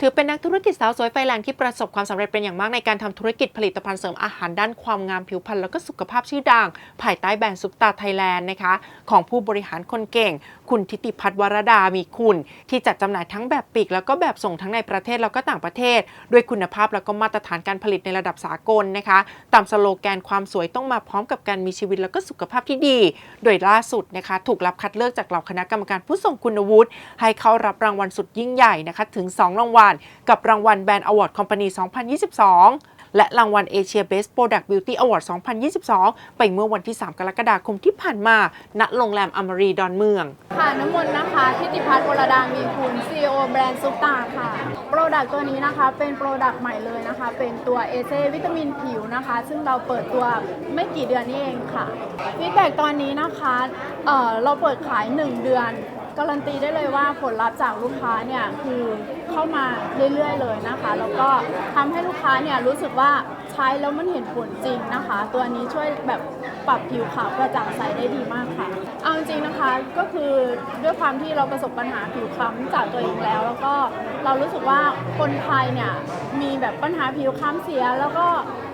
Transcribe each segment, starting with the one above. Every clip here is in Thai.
ถือเป็นนักธุรกิจสาวสวยไฟแรงที่ประสบความสำเร็จเป็นอย่างมากในการทำธุรกิจผลิตภัณฑ์เสริมอาหารด้านความงามผิวพรรณแล้วก็สุขภาพชื่อดัง ภายใต้แบรนด์ซุปตาไทยแลนด์นะคะของผู้บริหารคนเก่ง คุณทิติพัฒน์วรดา มีคุณ ที่จัดจำหน่ายทั้งแบบปีก แล้วก็แบบส่งทั้งในประเทศแล้วก็ต่างประเทศ ด้วยคุณภาพแล้วก็มาตรฐานการผลิตในระดับสากลนะคะ ตามสโลแกนความสวยต้องมาพร้อมกับการมีชีวิตแล้วก็สุขภาพที่ดี โดยล่าสุดนะคะถูกรับคัดเลือกจากเหล่าคณะกรรมการผู้ทรงคุณวุฒิให้เข้ารับรางวัลสุดยิ่งใหญ่นะคะถึง 2 รางวัลกับรางวัลแบรนด์อวอร์ดคอมพานี2022 และรางวัล Asia Best Product Beauty Award 2022 ไปเมื่อวันที่ 3 กรกฎาคมที่ผ่านมา ณ โรงแรมอมรีดอนเมือง ค่ะ น้ำมนต์นะคะทิติพัฒน์วรดามีคุณ CEO แบรนด์ซุปตาค่ะ โปรดักต์ตัวนี้นะคะ เป็นโปรดักต์ใหม่เลยนะคะ เป็นตัวเอเซวิตามินผิวนะคะ ซึ่งเราเปิดตัวไม่กี่เดือนนี้เองค่ะฟีดแบ็ตอนนี้นะคะเออเราเปิดขาย 1 เดือน การันตีได้เลยว่าผลลัพธ์จากลูกค้าเนี่ยคือเข้ามาเรื่อยๆเลยนะคะ แล้วก็ทำให้ลูกค้าเนี่ยรู้สึกว่าใช้แล้วมันเห็นผลจริงนะคะ ตัวนี้ช่วยแบบปรับผิวขาวกระจ่างใสได้ดีมากค่ะ เอาจริงนะคะก็คือด้วยความที่เราประสบปัญหาผิวคล้ำจากตัวเองแล้ว แล้วก็เรารู้สึกว่าคนไทยเนี่ย มีแบบปัญหาผิวคล้ำเสีย แล้วก็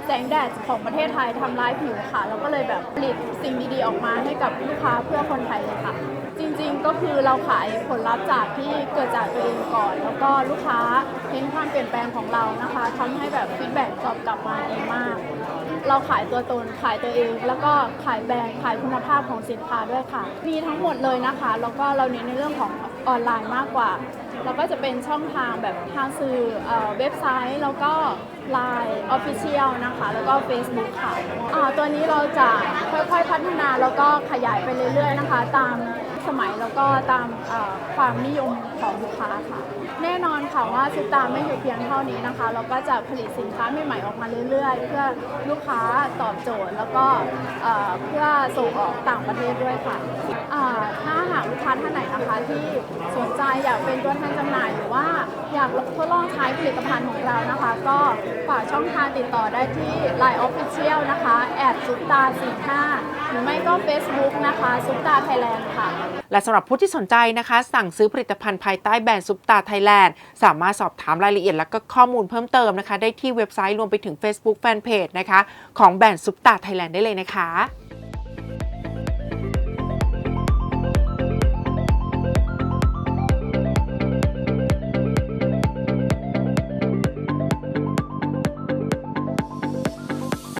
แสงแดดของประเทศไทยทำร้ายผิวค่ะ เราก็เลยแบบผลิตสิ่งดีๆออกมาให้กับลูกค้าเพื่อคนไทยเลยค่ะ จริงๆก็คือเราขายผลลัพธ์จากที่เกิดจากตัวเองก่อน แล้วก็ลูกค้าเห็นความเปลี่ยนแปลงของเรานะคะทำให้แบบฟีดแบ็กตอบกลับมาดีมาก เราขายตัวตนขายตัวเอง แล้วก็ขายแบรนด์ขายคุณภาพของสินค้าด้วยค่ะ มีทั้งหมดเลยนะคะ แล้วก็เราเน้นในเรื่องของ ออนไลน์มากกว่า แล้วก็จะเป็นช่องทางแบบทางสื่อเว็บไซต์แล้วก็ Line Official นะคะ แล้วก็ Facebook ค่ะอ่าตัวนี้เราจะค่อยๆพัฒนาแล้วก็ขยายไปเรื่อยๆนะคะ ตาม สมัยแล้วก็ตามความนิยมของลูกค้าค่ะ แน่นอนค่ะว่าซุปตาไม่อยู่เพียงเท่านี้นะคะ เราก็จะผลิตสินค้าใหม่ๆออกมาเรื่อยๆ เพื่อลูกค้าตอบโจทย์ แล้วก็เพื่อส่งออกต่างประเทศด้วยค่ะถ้าหากลูกค้าท่านไหนนะคะที่สนใจอยากเป็นตัวแทนจำหน่ายหรือว่า อยากทดลองใช้ผลิตภัณฑ์ของเรานะคะ ก็ฝากช่องทางติดต่อได้ที่ Line Official นะคะแอดซุปตา45หรือไม่ก็ Facebook นะคะซุปตาไทยแลนด์ค่ะ และสำหรับผู้ที่สนใจนะคะ สั่งซื้อผลิตภัณฑ์ภายใต้แบรนด์ซุปตาไทยแลนด์สามารถสอบถามรายละเอียดและก็ข้อมูลเพิ่มเติมนะคะ ได้ที่เว็บไซต์รวมไปถึง Facebook Fanpage นะคะ ของแบรนด์ซุปตาไทยแลนด์ได้เลยนะคะ